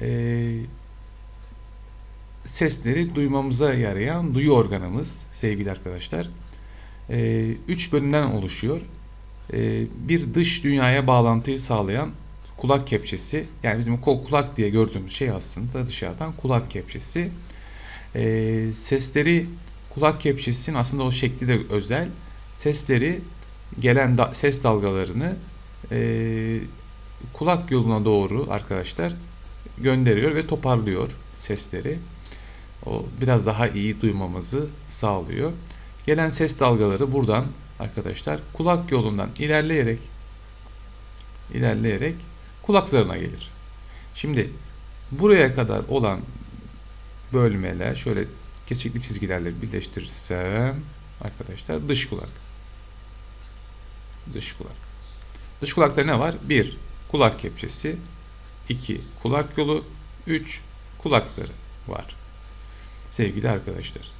e, sesleri duymamıza yarayan duyu organımız sevgili arkadaşlar. E, üç bölümden oluşuyor. E, bir dış dünyaya bağlantıyı sağlayan kulak kepçesi yani bizim kulak diye gördüğümüz şey aslında dışarıdan kulak kepçesi. E, sesleri kulak kepçesinin aslında o şekli de özel. Sesleri gelen da- ses dalgalarını e, kulak yoluna doğru arkadaşlar gönderiyor ve toparlıyor sesleri. O biraz daha iyi duymamızı sağlıyor. Gelen ses dalgaları buradan arkadaşlar kulak yolundan ilerleyerek ilerleyerek kulak zarına gelir. Şimdi buraya kadar olan bölmeler şöyle kesikli çizgilerle birleştirirsem arkadaşlar dış kulak. Dış kulak. Dış kulakta ne var? 1. Kulak kepçesi 2. Kulak yolu 3. Kulak zarı var. Sevgili arkadaşlar.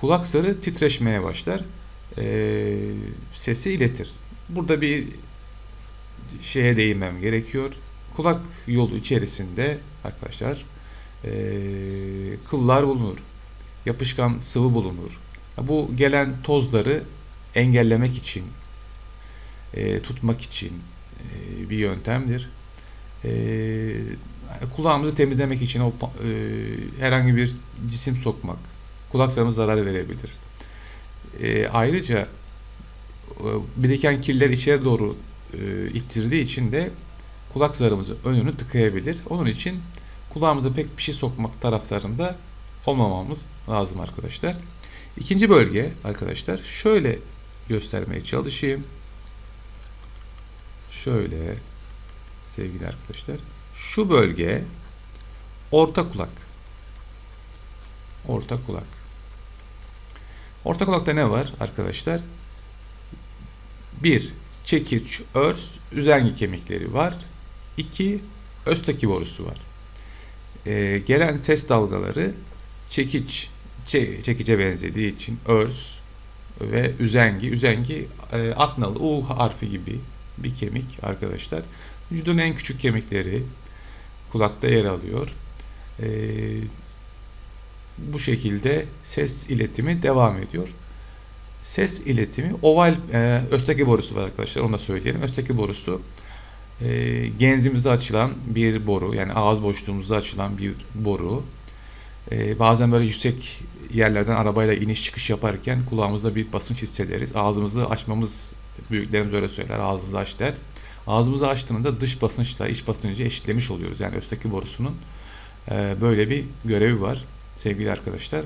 Kulak zarı titreşmeye başlar. Ee, sesi iletir. Burada bir şeye değinmem gerekiyor. Kulak yolu içerisinde arkadaşlar ee, kıllar bulunur. Yapışkan sıvı bulunur. Bu gelen tozları engellemek için, e, tutmak için e, bir yöntemdir. E, kulağımızı temizlemek için o e, herhangi bir cisim sokmak, kulak zarımıza zarar verebilir. E, ayrıca e, biriken kirler içeri doğru e, ittirdiği için de kulak zarımızın önünü tıkayabilir. Onun için kulağımıza pek bir şey sokmak taraftarında olmamamız lazım arkadaşlar. İkinci bölge arkadaşlar şöyle göstermeye çalışayım. Şöyle sevgili arkadaşlar. Şu bölge orta kulak. Orta kulak. Orta kulakta ne var arkadaşlar? Bir, çekiç, örs, üzengi kemikleri var. İki, östaki borusu var. Ee, gelen ses dalgaları çekiç, çe- çekice benzediği için örs ve üzengi. Üzengi e, atnalı U harfi gibi bir kemik arkadaşlar. Vücudun en küçük kemikleri kulakta yer alıyor. Ee, bu şekilde ses iletimi devam ediyor. Ses iletimi oval e, östaki borusu var arkadaşlar onu da söyleyelim. Östaki borusu e, genzimizde açılan bir boru yani ağız boşluğumuzda açılan bir boru. E, bazen böyle yüksek yerlerden arabayla iniş çıkış yaparken kulağımızda bir basınç hissederiz. Ağzımızı açmamız büyüklerimiz öyle söyler ağzınızı aç der. Ağzımızı açtığında dış basınçla iç basıncı eşitlemiş oluyoruz. Yani östaki borusunun e, böyle bir görevi var sevgili arkadaşlar.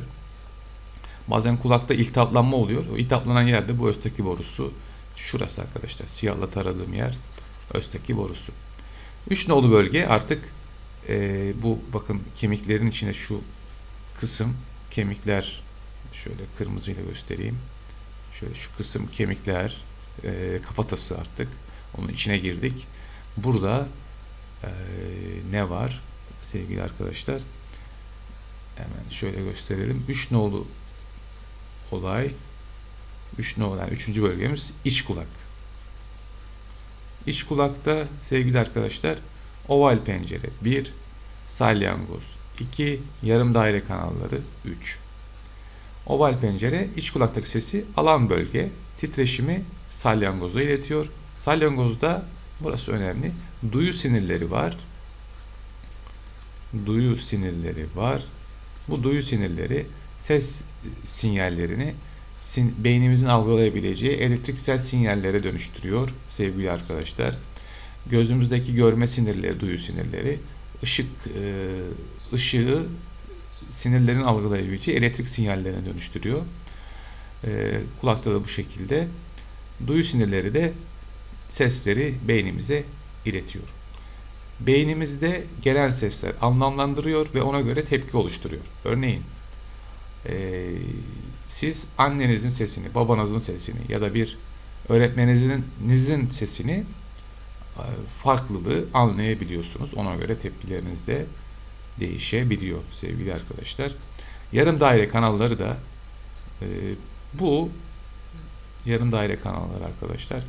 Bazen kulakta iltihaplanma oluyor. O iltihaplanan yerde bu östaki borusu. Şurası arkadaşlar. Siyahla taradığım yer östaki borusu. Üç nolu bölge artık e, bu bakın kemiklerin içine şu kısım kemikler şöyle kırmızıyla göstereyim. Şöyle şu kısım kemikler e, kafatası artık. Onun içine girdik. Burada e, ne var sevgili arkadaşlar? Hemen şöyle gösterelim. 3 nolu olay 3 nolu yani 3. bölgemiz iç kulak. İç kulakta sevgili arkadaşlar oval pencere 1, salyangoz 2, yarım daire kanalları 3. Oval pencere iç kulaktaki sesi alan bölge titreşimi salyangoza iletiyor. Salyangozda burası önemli. Duyu sinirleri var. Duyu sinirleri var. Bu duyu sinirleri ses sinyallerini sin- beynimizin algılayabileceği elektriksel sinyallere dönüştürüyor sevgili arkadaşlar. Gözümüzdeki görme sinirleri, duyu sinirleri ışık e, ışığı sinirlerin algılayabileceği elektrik sinyallerine dönüştürüyor. E, kulakta da bu şekilde. Duyu sinirleri de sesleri beynimize iletiyor. Beynimizde gelen sesler anlamlandırıyor ve ona göre tepki oluşturuyor. Örneğin e, siz annenizin sesini, babanızın sesini ya da bir öğretmeninizin sesini e, farklılığı anlayabiliyorsunuz. Ona göre tepkileriniz de değişebiliyor sevgili arkadaşlar. Yarım daire kanalları da e, bu yarım daire kanallar arkadaşlar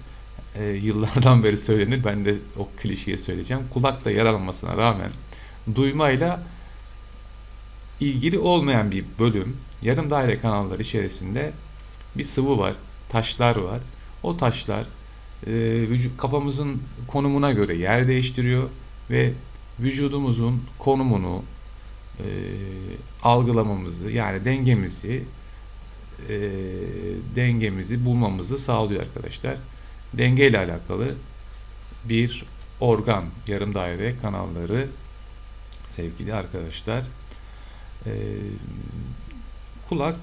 e, yıllardan beri söylenir. Ben de o klişeyi söyleyeceğim. Kulakta yer almasına rağmen duymayla ilgili olmayan bir bölüm. Yarım daire kanalları içerisinde bir sıvı var, taşlar var. O taşlar e, vücut kafamızın konumuna göre yer değiştiriyor ve vücudumuzun konumunu e, algılamamızı yani dengemizi e, dengemizi bulmamızı sağlıyor arkadaşlar. Denge ile alakalı bir organ, yarım daire kanalları sevgili arkadaşlar. E, kulak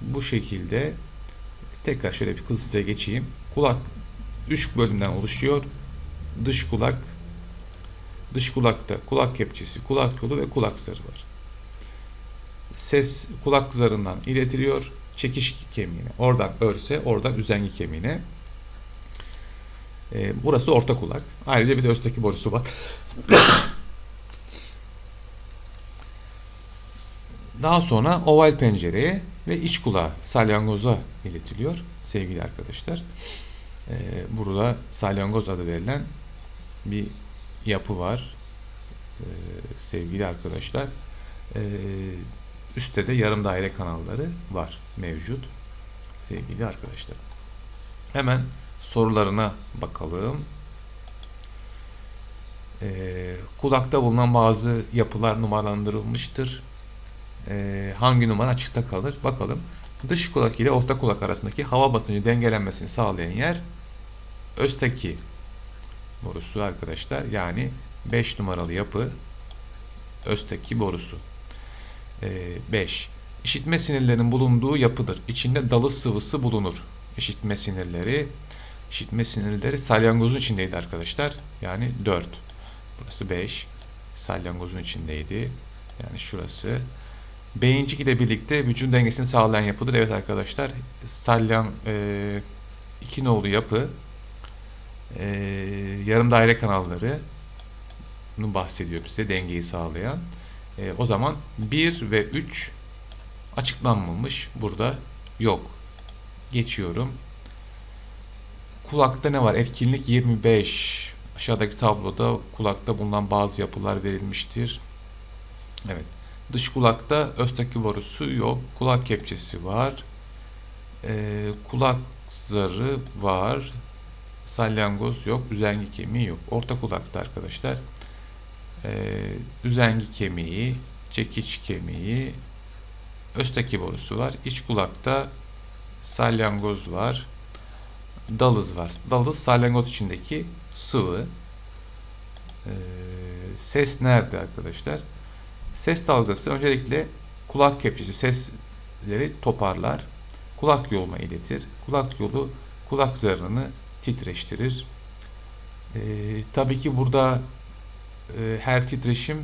bu şekilde tekrar şöyle bir hızlıca geçeyim. Kulak 3 bölümden oluşuyor. Dış kulak, dış kulakta kulak kepçesi, kulak yolu ve kulak zarı var. Ses kulak zarından iletiliyor çekiş kemiğine. Oradan örse, oradan üzengi kemiğine. Ee, burası orta kulak. Ayrıca bir de östeki borusu var. Daha sonra oval pencereye ve iç kulağa salyangoza iletiliyor sevgili arkadaşlar. Ee, burada salyangoz adı verilen bir yapı var ee, sevgili arkadaşlar. Ee, üstte de yarım daire kanalları var mevcut sevgili arkadaşlar. Hemen sorularına bakalım. Ee, kulakta bulunan bazı yapılar numaralandırılmıştır. Ee, hangi numara açıkta kalır? Bakalım. Dış kulak ile orta kulak arasındaki hava basıncı dengelenmesini sağlayan yer östeki borusu arkadaşlar. Yani 5 numaralı yapı östeki borusu. 5. İşitme sinirlerinin bulunduğu yapıdır. İçinde dalı sıvısı bulunur. İşitme sinirleri işitme sinirleri salyangozun içindeydi arkadaşlar. Yani 4. Burası 5. Salyangozun içindeydi. Yani şurası. Beyincik ile birlikte vücut dengesini sağlayan yapıdır. Evet arkadaşlar. Salyan e, iki nolu yapı e, yarım daire kanalları bunu bahsediyor bize dengeyi sağlayan. E, o zaman 1 ve 3 açıklanmamış. Burada yok. Geçiyorum. Kulakta ne var? Etkinlik 25. Aşağıdaki tabloda kulakta bulunan bazı yapılar verilmiştir. Evet. Dış kulakta östaki borusu yok. Kulak kepçesi var. Ee, kulak zarı var. Salyangoz yok. Üzengi kemiği yok. Orta kulakta arkadaşlar. Ee, üzengi kemiği, çekiç kemiği, östaki borusu var. İç kulakta salyangoz var. Dalız var. Dalız salyangoz içindeki sıvı. Ee, ses nerede arkadaşlar? Ses dalgası öncelikle kulak kepçesi sesleri toparlar. Kulak yoluna iletir. Kulak yolu kulak zarını titreştirir. Ee, tabii ki burada e, her titreşim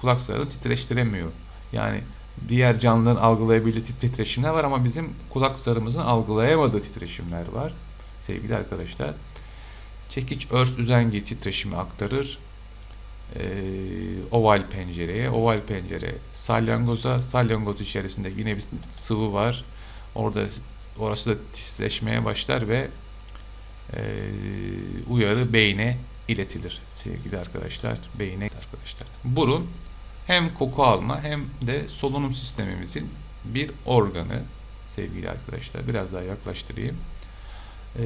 kulak titreştiremiyor. Yani diğer canlıların algılayabildiği titreşimler var ama bizim kulak zarımızın algılayamadığı titreşimler var sevgili arkadaşlar. Çekiç örs üzengi titreşimi aktarır. Ee, oval pencereye, oval pencere salyangoza, salyangoz içerisinde yine bir sıvı var. Orada orası da titreşmeye başlar ve e, uyarı beyne iletilir sevgili arkadaşlar. Beyne arkadaşlar. Burun hem koku alma hem de solunum sistemimizin bir organı sevgili arkadaşlar. Biraz daha yaklaştırayım. Ee,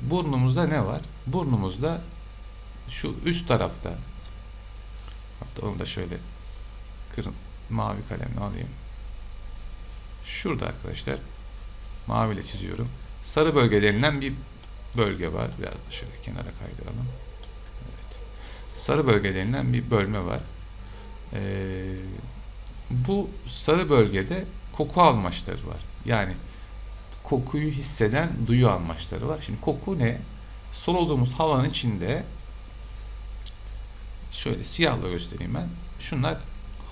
burnumuzda ne var? Burnumuzda şu üst tarafta hatta onu da şöyle kırın mavi kalemle alayım. Şurada arkadaşlar maviyle çiziyorum. Sarı bölge denilen bir bölge var. Biraz da şöyle kenara kaydıralım. Evet. Sarı bölge denilen bir bölme var. Ee, bu sarı bölgede koku almaçları var. Yani kokuyu hisseden duyu almaçları var. Şimdi koku ne? Soluduğumuz havanın içinde şöyle siyahla göstereyim ben. Şunlar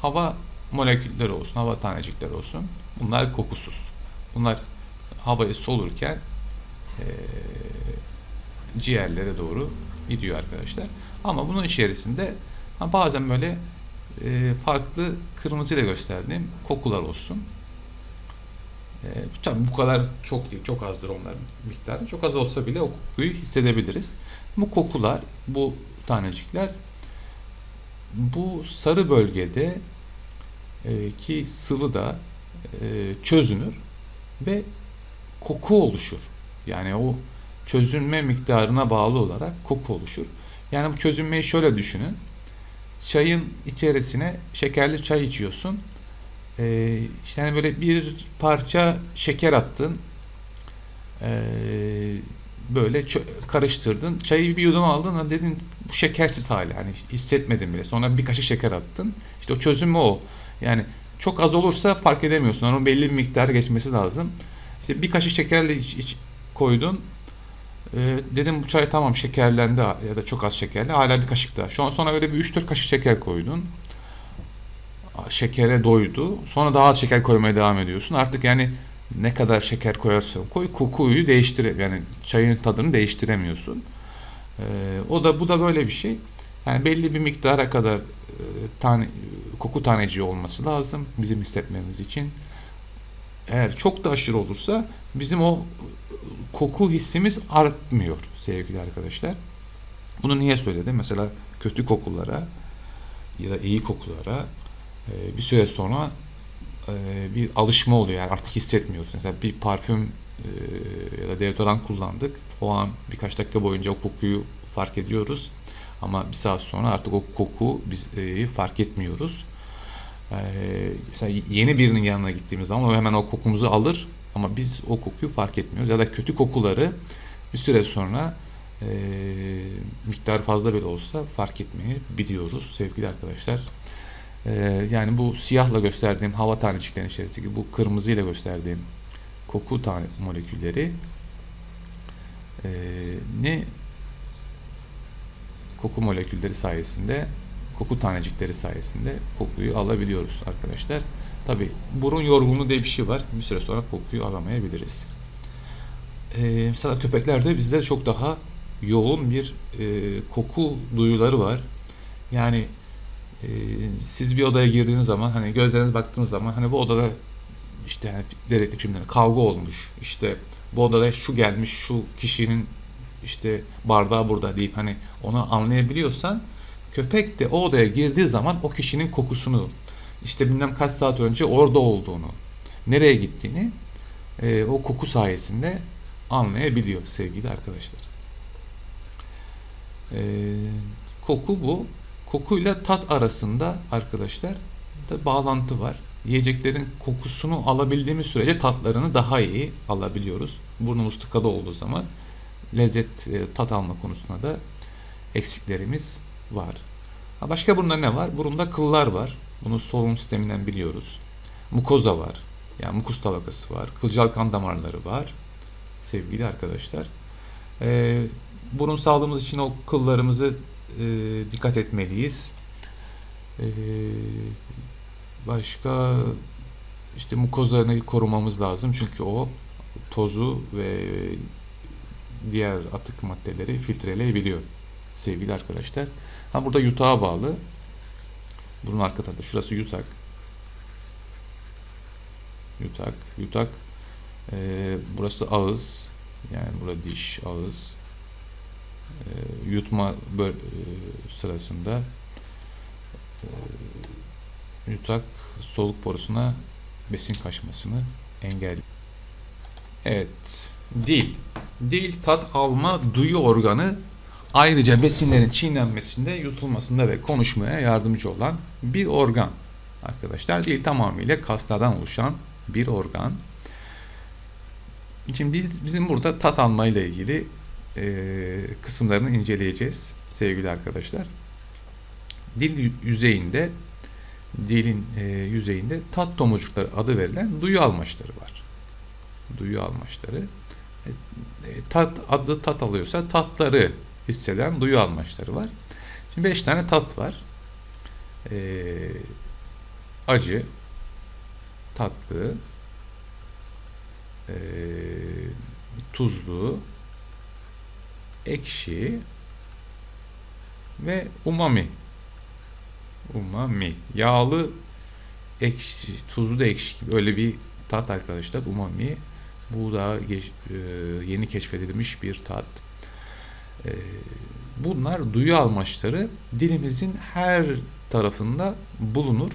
hava molekülleri olsun, hava tanecikleri olsun. Bunlar kokusuz. Bunlar havayı solurken e, ciğerlere doğru gidiyor arkadaşlar. Ama bunun içerisinde bazen böyle e, farklı kırmızıyla gösterdiğim kokular olsun. E, tabii bu kadar çok değil, çok azdır onların miktarı. Çok az olsa bile o kokuyu hissedebiliriz. Bu kokular, bu tanecikler bu sarı bölgede e, ki sıvı da e, çözünür ve koku oluşur. Yani o çözünme miktarına bağlı olarak koku oluşur. Yani bu çözünmeyi şöyle düşünün. Çayın içerisine şekerli çay içiyorsun. Ee, işte hani böyle bir parça şeker attın. Ee, böyle karıştırdın. Çayı bir yudum aldın. Dedin bu şekersiz hali. Hani hissetmedin bile. Sonra bir kaşık şeker attın. İşte o çözünme o. Yani çok az olursa fark edemiyorsun. Onun belli bir miktar geçmesi lazım. İşte bir kaşık şekerle iç, iç koydun. Ee, dedim bu çay tamam şekerlendi ya da çok az şekerli. Hala bir kaşık daha. Şu an sonra öyle bir 3-4 kaşık şeker koydun. Şekere doydu. Sonra daha az şeker koymaya devam ediyorsun. Artık yani ne kadar şeker koyarsan koy kokuyu değiştire yani çayın tadını değiştiremiyorsun. Ee, o da bu da böyle bir şey. Yani belli bir miktara kadar e, tane koku taneciği olması lazım bizim hissetmemiz için. Eğer çok da aşırı olursa bizim o koku hissimiz artmıyor sevgili arkadaşlar. Bunu niye söyledim? Mesela kötü kokulara ya da iyi kokulara e, bir süre sonra e, bir alışma oluyor. Yani artık hissetmiyoruz. Mesela bir parfüm e, ya da deodorant kullandık. O an birkaç dakika boyunca o kokuyu fark ediyoruz. Ama bir saat sonra artık o koku biz fark etmiyoruz. E, mesela yeni birinin yanına gittiğimiz zaman o hemen o kokumuzu alır ama biz o kokuyu fark etmiyoruz. Ya da kötü kokuları bir süre sonra e, miktar fazla bile olsa fark etmeyi biliyoruz sevgili arkadaşlar. E, yani bu siyahla gösterdiğim hava taneciklerinin içerisindeki bu kırmızıyla gösterdiğim koku tane molekülleri e, ne koku molekülleri sayesinde koku tanecikleri sayesinde kokuyu alabiliyoruz arkadaşlar. Tabi burun yorgunluğu diye bir şey var. Bir süre sonra kokuyu alamayabiliriz. Ee, mesela köpeklerde bizde çok daha yoğun bir e, koku duyuları var. Yani e, siz bir odaya girdiğiniz zaman hani gözleriniz baktığınız zaman hani bu odada işte hani dedektif filmlerinde kavga olmuş. İşte bu odada şu gelmiş, şu kişinin işte bardağı burada deyip hani onu anlayabiliyorsan köpek de o odaya girdiği zaman o kişinin kokusunu işte bilmem kaç saat önce orada olduğunu, nereye gittiğini e, o koku sayesinde anlayabiliyor sevgili arkadaşlar. E, koku bu. Kokuyla tat arasında arkadaşlar da bağlantı var. Yiyeceklerin kokusunu alabildiğimiz sürece tatlarını daha iyi alabiliyoruz. Burnumuz tıkalı olduğu zaman lezzet, e, tat alma konusunda da eksiklerimiz var. Başka burunda ne var? Burunda kıllar var. Bunu solunum sisteminden biliyoruz. Mukoza var. Yani mukus tabakası var. Kılcal kan damarları var. Sevgili arkadaşlar. Ee, burun sağlığımız için o kıllarımızı e, dikkat etmeliyiz. Ee, başka işte mukozayı korumamız lazım. Çünkü o tozu ve diğer atık maddeleri filtreleyebiliyor sevgili arkadaşlar. Ha burada yutağa bağlı. Burun arka tarafı. Şurası yutak. Yutak. Yutak. Ee, burası ağız. Yani burada diş, ağız. Ee, yutma e, sırasında e, yutak soluk borusuna besin kaçmasını engelliyor. Evet. Dil. Dil tat alma duyu organı Ayrıca besinlerin çiğnenmesinde, yutulmasında ve konuşmaya yardımcı olan bir organ. Arkadaşlar değil tamamıyla kaslardan oluşan bir organ. Şimdi biz, bizim burada tat alma ile ilgili e, kısımlarını inceleyeceğiz sevgili arkadaşlar. Dil yüzeyinde dilin e, yüzeyinde tat tomurcukları adı verilen duyu almaçları var. Duyu almaçları. E, tat adı tat alıyorsa tatları hisseden duyu almaçları var. Şimdi 5 tane tat var. Ee, acı, tatlı, e, tuzlu, ekşi ve umami. Umami. Yağlı, ekşi, tuzlu da ekşi gibi öyle bir tat arkadaşlar. Umami. Bu da geç, e, yeni keşfedilmiş bir tat. Ee, bunlar duyu almaçları dilimizin her tarafında bulunur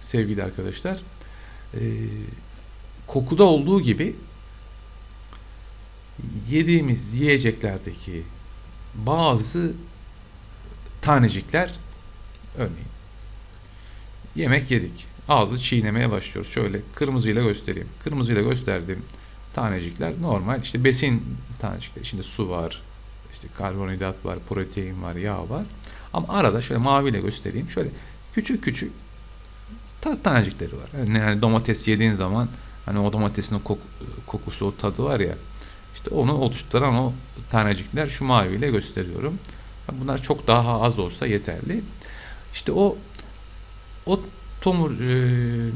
sevgili arkadaşlar. Ee, kokuda olduğu gibi yediğimiz yiyeceklerdeki bazı tanecikler örneğin yemek yedik. Ağzı çiğnemeye başlıyoruz. Şöyle kırmızıyla göstereyim. Kırmızıyla gösterdiğim tanecikler normal. İşte besin tanecikleri. İçinde su var, işte karbonhidrat var, protein var, yağ var. Ama arada şöyle maviyle göstereyim. Şöyle küçük küçük tat tanecikleri var. Yani, yani domates yediğin zaman hani o domatesin kok kokusu, o tadı var ya. İşte onu oluşturan o tanecikler şu maviyle gösteriyorum. Bunlar çok daha az olsa yeterli. İşte o o tomur e,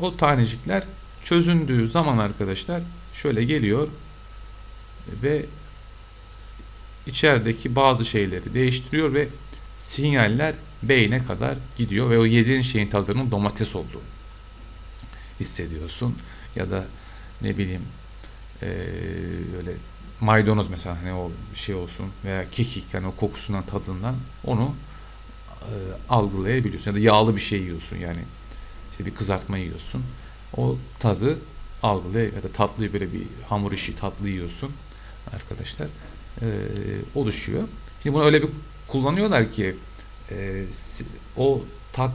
o tanecikler çözündüğü zaman arkadaşlar şöyle geliyor ve içerideki bazı şeyleri değiştiriyor ve sinyaller beyne kadar gidiyor ve o yediğin şeyin tadının domates olduğunu hissediyorsun. Ya da ne bileyim e, öyle maydanoz mesela hani o şey olsun veya kekik hani o kokusundan tadından onu e, algılayabiliyorsun. Ya da yağlı bir şey yiyorsun yani. İşte bir kızartma yiyorsun. O tadı algılay ya da tatlı böyle bir hamur işi tatlı yiyorsun arkadaşlar e, oluşuyor. Şimdi bunu öyle bir kullanıyorlar ki e, o tat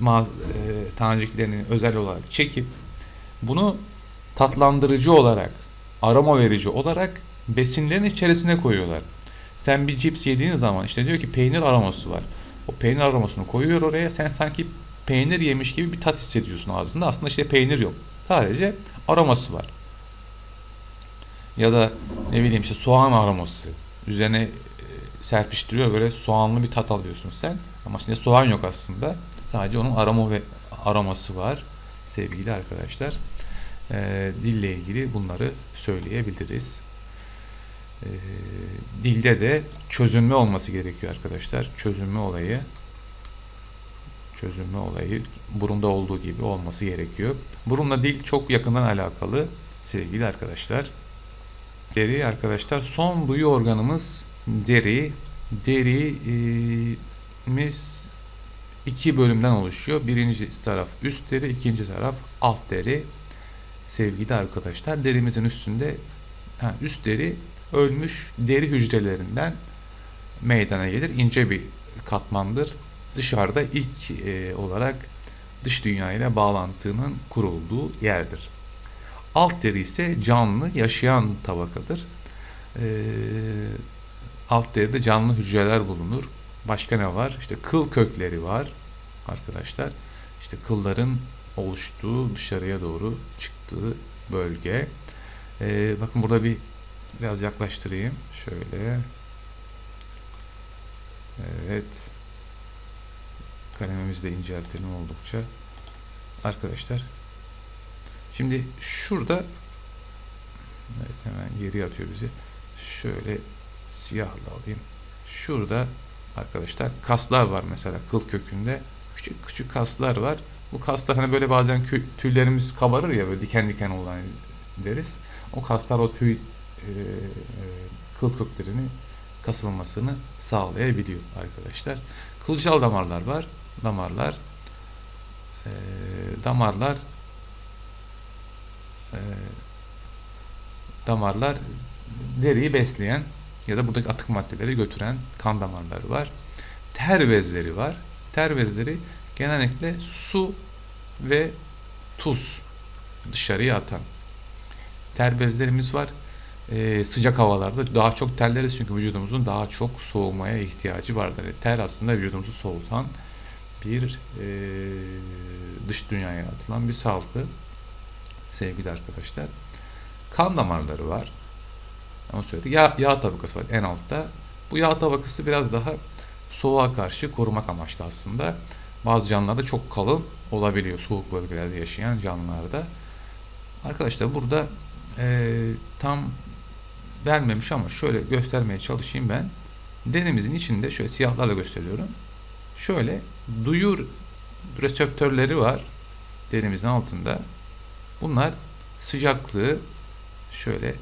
e, taneciklerini özel olarak çekip bunu tatlandırıcı olarak aroma verici olarak besinlerin içerisine koyuyorlar. Sen bir cips yediğin zaman işte diyor ki peynir aroması var. O peynir aromasını koyuyor oraya. Sen sanki peynir yemiş gibi bir tat hissediyorsun ağzında. Aslında işte peynir yok. Sadece aroması var. Ya da ne bileyim işte soğan aroması. Üzerine e, serpiştiriyor böyle soğanlı bir tat alıyorsun sen. Ama şimdi soğan yok aslında. Sadece onun aroma ve aroması var sevgili arkadaşlar. E, dille ilgili bunları söyleyebiliriz. E, dilde de çözünme olması gerekiyor arkadaşlar. Çözünme olayı çözünme olayı burunda olduğu gibi olması gerekiyor. Burunla dil çok yakından alakalı sevgili arkadaşlar. Deri arkadaşlar son duyu organımız deri. Derimiz iki bölümden oluşuyor. Birinci taraf üst deri, ikinci taraf alt deri. Sevgili arkadaşlar derimizin üstünde ha, üst deri ölmüş deri hücrelerinden meydana gelir. İnce bir katmandır. Dışarıda ilk e, olarak dış dünya ile bağlantının kurulduğu yerdir. Alt deri ise canlı yaşayan tabakadır. E, alt deride canlı hücreler bulunur. Başka ne var? İşte kıl kökleri var arkadaşlar. İşte kılların oluştuğu dışarıya doğru çıktığı bölge. E, bakın burada bir biraz yaklaştırayım. Şöyle. Evet. Kalemimizi de inceltelim oldukça. Arkadaşlar. Şimdi şurada Evet hemen geri atıyor bizi. Şöyle siyahla alayım. Şurada arkadaşlar kaslar var mesela kıl kökünde. Küçük küçük kaslar var. Bu kaslar hani böyle bazen tüylerimiz kabarır ya böyle diken diken olan deriz. O kaslar o tüy e, e, kıl köklerini kasılmasını sağlayabiliyor arkadaşlar. Kılcal damarlar var. Damarlar e, damarlar e, damarlar deriyi besleyen ya da buradaki atık maddeleri götüren kan damarları var. Ter bezleri var. Ter bezleri genellikle su ve tuz dışarıya atan ter bezlerimiz var. Ee, sıcak havalarda daha çok terleriz çünkü vücudumuzun daha çok soğumaya ihtiyacı vardır. Yani ter aslında vücudumuzu soğutan bir e, dış dünyaya atılan bir salgı sevgili arkadaşlar. Kan damarları var. Onu söyledik. Yağ, yağ tabakası var en altta. Bu yağ tabakası biraz daha soğuğa karşı korumak amaçlı aslında. Bazı canlılarda çok kalın olabiliyor. Soğuk bölgelerde yaşayan canlılarda. Arkadaşlar burada e, tam vermemiş ama şöyle göstermeye çalışayım ben. Denimizin içinde şöyle siyahlarla gösteriyorum. Şöyle duyur reseptörleri var denimizin altında. Bunlar sıcaklığı şöyle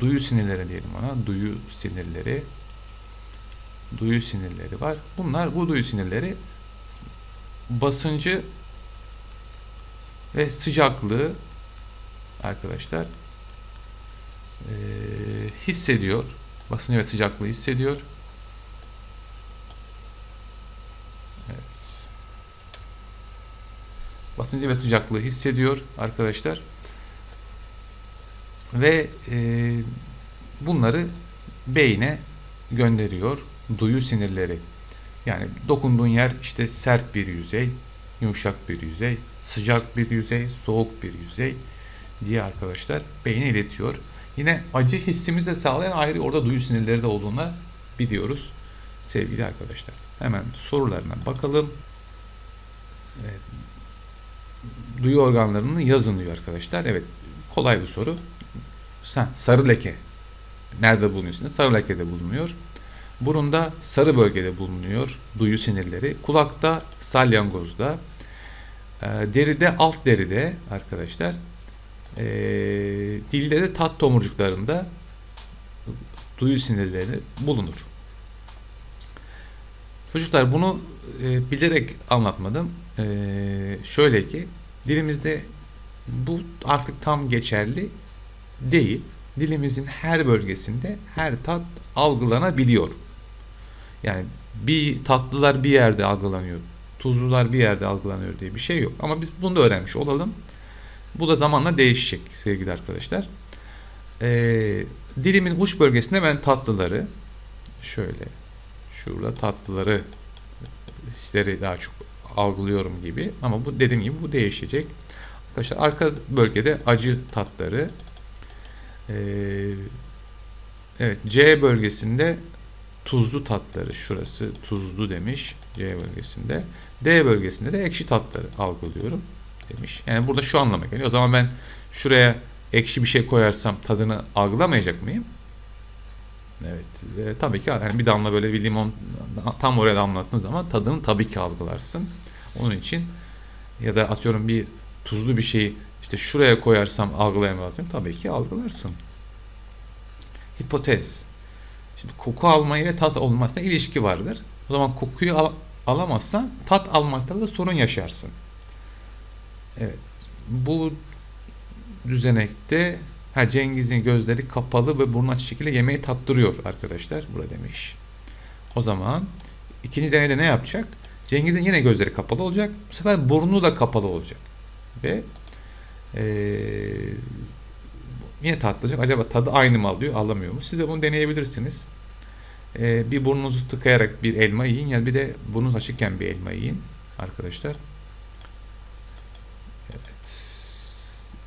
duyu sinirleri diyelim ona. Duyu sinirleri duyu sinirleri var. Bunlar bu duyu sinirleri basıncı ve sıcaklığı arkadaşlar eee, hissediyor. Basıncı ve sıcaklığı hissediyor. Basıncı ve sıcaklığı hissediyor arkadaşlar. Ve eee, bunları beyne gönderiyor. Duyu sinirleri. Yani dokunduğun yer işte sert bir yüzey, yumuşak bir yüzey, sıcak bir yüzey, soğuk bir yüzey diye arkadaşlar beyne iletiyor. Yine acı hissimizi de sağlayan ayrı orada duyu sinirleri de olduğunu biliyoruz sevgili arkadaşlar. Hemen sorularına bakalım. Evet. Duyu organlarını yazın diyor arkadaşlar. Evet kolay bir soru. Sen, sarı leke. Nerede bulunuyor? Sarı lekede bulunuyor. Burunda sarı bölgede bulunuyor duyu sinirleri. Kulakta salyangozda. E, deride alt deride arkadaşlar. E, dilde de tat tomurcuklarında duyu sinirleri bulunur. Çocuklar bunu e, bilerek anlatmadım. E, şöyle ki dilimizde bu artık tam geçerli değil. Dilimizin her bölgesinde her tat algılanabiliyor. Yani bir tatlılar bir yerde algılanıyor, tuzlular bir yerde algılanıyor diye bir şey yok. Ama biz bunu da öğrenmiş olalım. Bu da zamanla değişecek sevgili arkadaşlar. Ee, dilimin uç bölgesinde ben tatlıları şöyle şurada tatlıları hisleri daha çok algılıyorum gibi ama bu dediğim gibi bu değişecek. Arkadaşlar arka bölgede acı tatları ee, evet C bölgesinde tuzlu tatları şurası tuzlu demiş C bölgesinde. D bölgesinde de ekşi tatları algılıyorum demiş. Yani burada şu anlama geliyor. O zaman ben şuraya ekşi bir şey koyarsam tadını algılamayacak mıyım? Evet. E, tabii ki yani bir damla böyle bir limon tam oraya damlattığın zaman tadını tabii ki algılarsın. Onun için ya da atıyorum bir tuzlu bir şeyi işte şuraya koyarsam algılayamaz mıyım? Tabii ki algılarsın. Hipotez. Şimdi koku alma ile tat olmasına ilişki vardır. O zaman kokuyu al alamazsan tat almakta da sorun yaşarsın. Evet. Bu düzenekte ha Cengiz'in gözleri kapalı ve burnu açık şekilde yemeği tattırıyor arkadaşlar. Burada demiş. O zaman ikinci deneyde ne yapacak? Cengiz'in yine gözleri kapalı olacak. Bu sefer burnu da kapalı olacak. Ve ee, yine tatlayacak. Acaba tadı aynı mı alıyor, alamıyor mu? Siz de bunu deneyebilirsiniz. Ee, bir burnunuzu tıkayarak bir elma yiyin ya bir de burnunuz açıkken bir elma yiyin arkadaşlar. Evet.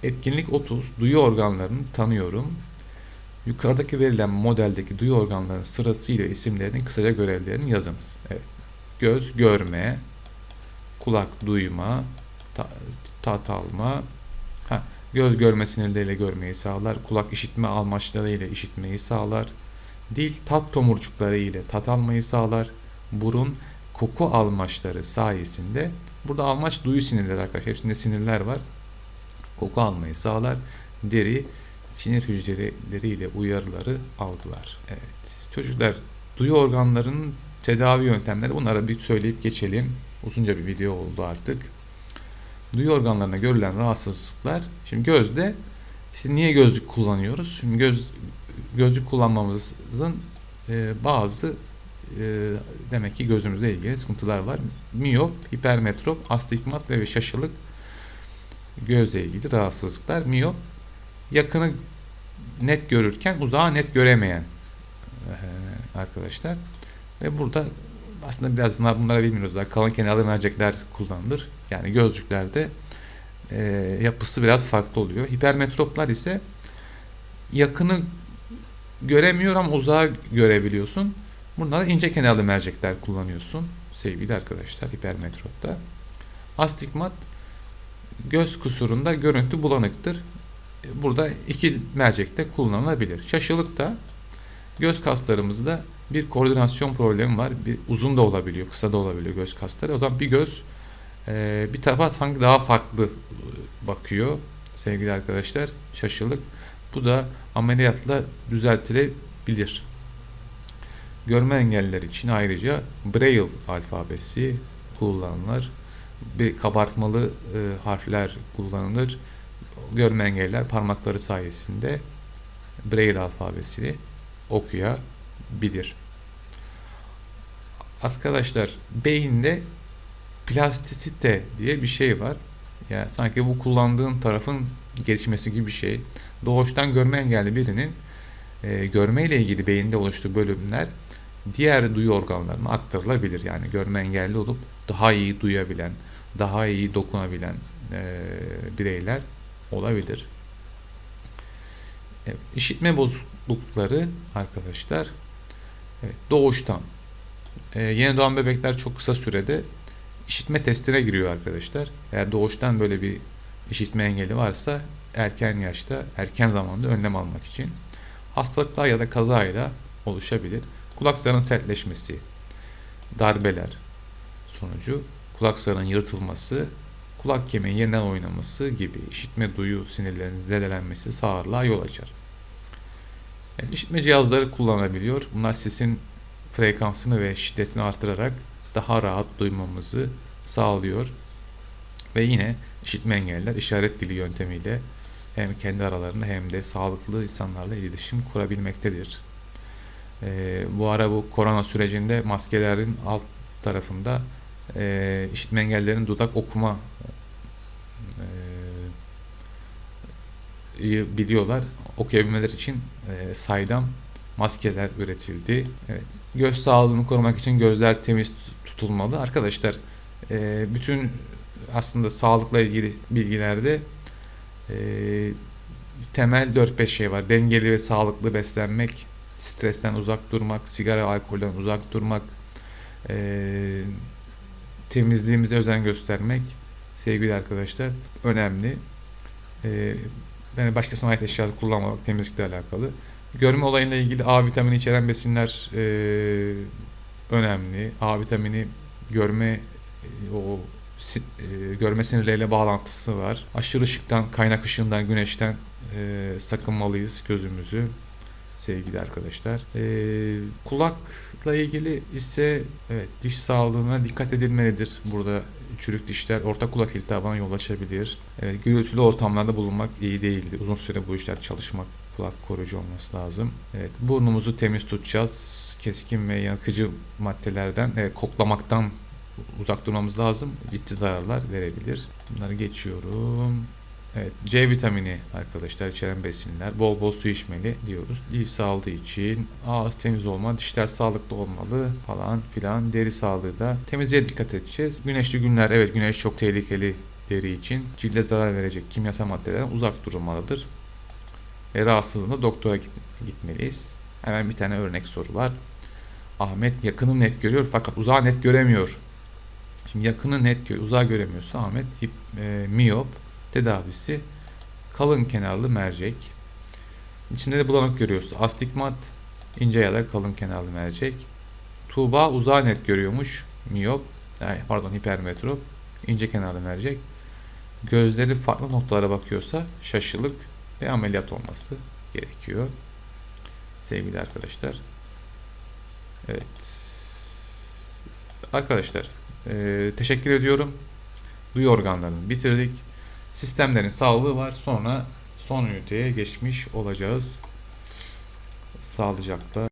Etkinlik 30. Duyu organlarını tanıyorum. Yukarıdaki verilen modeldeki duyu organlarının sırasıyla isimlerini kısaca görevlerini yazınız. Evet. Göz görme, kulak duyma, ta, tat alma, ha, göz görme sinirleriyle görmeyi sağlar, kulak işitme almaçlarıyla işitmeyi sağlar, dil tat tomurcukları ile tat almayı sağlar, burun koku almaçları sayesinde burada almaç duyu sinirleri arkadaşlar hepsinde sinirler var koku almayı sağlar. Deri sinir hücreleri ile uyarıları algılar. Evet. Çocuklar duyu organlarının tedavi yöntemleri bunlara bir söyleyip geçelim. Uzunca bir video oldu artık. Duyu organlarına görülen rahatsızlıklar şimdi gözde işte niye gözlük kullanıyoruz? Şimdi göz gözlük kullanmamızın e, bazı e, demek ki gözümüzle ilgili sıkıntılar var. Miyop, hipermetrop, astigmat ve şaşılık gözle ilgili rahatsızlıklar. Miyop yakını net görürken uzağı net göremeyen arkadaşlar. Ve burada aslında biraz bunlara bilmiyoruz. Daha kalın kenarlı mercekler kullanılır. Yani gözlüklerde e, yapısı biraz farklı oluyor. Hipermetroplar ise yakını göremiyor ama uzağı görebiliyorsun. Bunda da ince kenarlı mercekler kullanıyorsun sevgili arkadaşlar hipermetropta. Astigmat göz kusurunda görüntü bulanıktır. Burada iki mercekte kullanılabilir. Şaşılık da göz kaslarımızda bir koordinasyon problemi var. Bir uzun da olabiliyor, kısa da olabiliyor göz kasları. O zaman bir göz e, bir tarafa sanki daha farklı bakıyor sevgili arkadaşlar. Şaşılık. Bu da ameliyatla düzeltilebilir. Görme engelliler için ayrıca Braille alfabesi kullanılır. Bir kabartmalı e, harfler kullanılır. Görme engelliler parmakları sayesinde Braille alfabesini okuyabilir. Arkadaşlar beyinde plastisite diye bir şey var. Yani sanki bu kullandığın tarafın gelişmesi gibi bir şey. Doğuştan görme engelli birinin e, görme ile ilgili beyinde oluştuğu bölümler diğer duyu organlarına aktarılabilir. Yani görme engelli olup daha iyi duyabilen, daha iyi dokunabilen e, bireyler olabilir. Evet, işitme bozuklukları arkadaşlar evet, doğuştan e, yeni doğan bebekler çok kısa sürede işitme testine giriyor arkadaşlar. Eğer doğuştan böyle bir işitme engeli varsa erken yaşta, erken zamanda önlem almak için hastalıklar ya da kazayla oluşabilir. Kulak zarının sertleşmesi, darbeler sonucu kulak zarının yırtılması, kulak kemiği yeniden oynaması gibi işitme duyu sinirlerinin zedelenmesi sağırlığa yol açar. Evet, işitme cihazları kullanılabiliyor. Bunlar sesin frekansını ve şiddetini artırarak daha rahat duymamızı sağlıyor. Ve yine işitme engelliler işaret dili yöntemiyle hem kendi aralarında hem de sağlıklı insanlarla iletişim kurabilmektedir. Ee, bu ara bu korona sürecinde maskelerin alt tarafında e, işitme engellilerin dudak okuma e, biliyorlar. Okuyabilmeler için e, saydam maskeler üretildi. Evet. Göz sağlığını korumak için gözler temiz tutulmalı. Arkadaşlar e, bütün aslında sağlıkla ilgili bilgilerde e, temel 4-5 şey var. Dengeli ve sağlıklı beslenmek, stresten uzak durmak, sigara, alkolden uzak durmak, e, temizliğimize özen göstermek sevgili arkadaşlar önemli. E, yani başkasına ait eşyaları kullanmamak temizlikle alakalı. Görme olayıyla ilgili A vitamini içeren besinler e, önemli. A vitamini görme e, o e, görme sinirleriyle bağlantısı var. Aşırı ışıktan, kaynak ışığından, güneşten e, sakınmalıyız gözümüzü sevgili arkadaşlar. E, kulakla ilgili ise evet, diş sağlığına dikkat edilmelidir. Burada çürük dişler orta kulak iltihabına yol açabilir. Evet, gürültülü ortamlarda bulunmak iyi değildir. Uzun süre bu işler çalışmak kulak koruyucu olması lazım. Evet, burnumuzu temiz tutacağız. Keskin ve yakıcı maddelerden, evet, koklamaktan uzak durmamız lazım. Ciddi zararlar verebilir. Bunları geçiyorum. Evet, C vitamini arkadaşlar içeren besinler. Bol bol su içmeli diyoruz. Dil sağlığı için ağız temiz olmalı, dişler sağlıklı olmalı falan filan. Deri sağlığı da temizliğe dikkat edeceğiz. Güneşli günler evet güneş çok tehlikeli deri için. Cilde zarar verecek kimyasal maddelerden uzak durulmalıdır. Ve rahatsızlığında doktora gitmeliyiz. Hemen bir tane örnek soru var. Ahmet yakını net görüyor fakat uzağı net göremiyor. Şimdi yakını net görüyor, uzağı göremiyorsa Ahmet e, miyop tedavisi kalın kenarlı mercek. İçinde de bulanık görüyorsa astigmat ince ya da kalın kenarlı mercek. Tuğba uzağı net görüyormuş. Miyop, pardon hipermetrop, ince kenarlı mercek. Gözleri farklı noktalara bakıyorsa şaşılık ve ameliyat olması gerekiyor. Sevgili arkadaşlar. Evet. Arkadaşlar e, teşekkür ediyorum. Duyu organlarını bitirdik. Sistemlerin sağlığı var. Sonra son üniteye geçmiş olacağız. Sağlıcakla.